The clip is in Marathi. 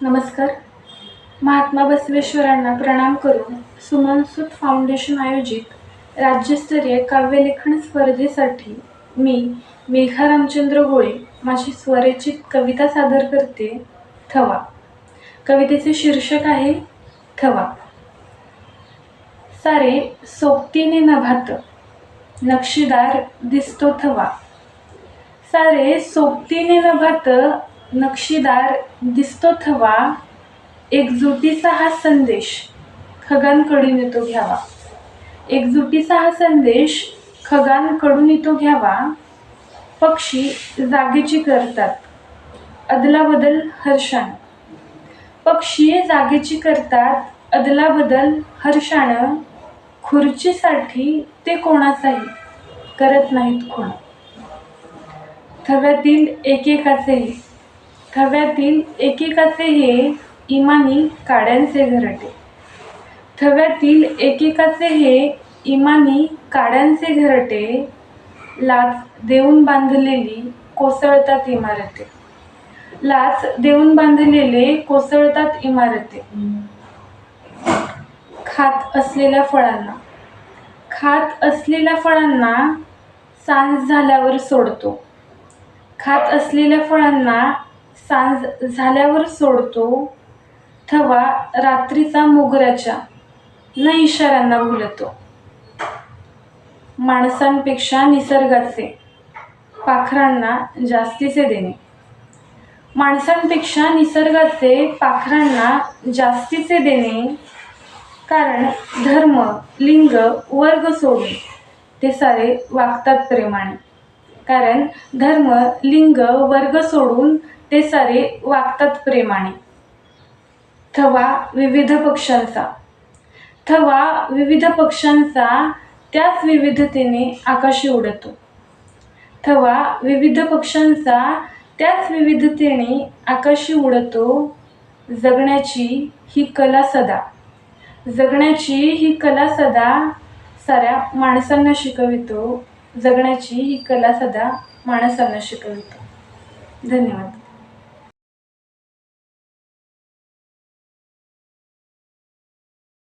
नमस्कार. महात्मा बसवेश्वरांना प्रणाम करून सुमनसूत फाउंडेशन आयोजित राज्यस्तरीय काव्यलेखन स्पर्धेसाठी मी मेघा रामचंद्र गोळे माझी स्वरचित कविता सादर करते थवा. कवितेचे शीर्षक आहे थवा. सारे सोबतीने नभात नक्षीदार दिसतो थवा. सारे सोबतीने नभात नक्षीदार दिसतो थवा एकजुटीचा हा संदेश खगांकडून येतो घ्यावा. एकजुटीचा हा संदेश खगांकडून येतो घ्यावा. पक्षी जागेची करतात. अदलाबदल हर्षानं. पक्षी जागेची करतात अदलाबदल हर्षानं. खुर्चीसाठी ते कोणाचाही करत नाहीत कोण थव्यातील एकेकाचेही. थव्यातील एकेकाचे हे इमानी काड्यांचे घरटे थव्यातील एकेकाचे हे इमानी काड्यांचे घरटे लाच देऊन बांधलेली कोसळतात इमारते. लाच देऊन बांधलेले कोसळतात इमारते. खात असलेल्या फळांना. खात असलेल्या फळांना सांज झाल्यावर सोडतो. खात असलेल्या फळांना सांज झाल्यावर सोडतो. थवा रात्रीचा मोगऱ्याच्या न इशाऱ्यांना भुलतो. माणसांपेक्षा निसर्गाचे पाखरांना जास्तीचे देणे. माणसांपेक्षा निसर्गाचे पाखरांना जास्तीचे देणे. कारण धर्म लिंग वर्ग सोडून ते सारे वागतात प्रेमाने. कारण धर्म लिंग वर्ग सोडून ते सारे वागतात प्रेमाने. थवा विविध पक्षांचा थवा विविध पक्षांचा त्याच विविधतेने आकाशी उडतो. थवा विविध पक्षांचा त्याच विविधतेने आकाशी उडतो. जगण्याची ही कला सदा. जगण्याची ही कला सदा साऱ्या माणसांना शिकवितो. जगण्याची ही कला सदा माणसांना शिकवितो. धन्यवाद.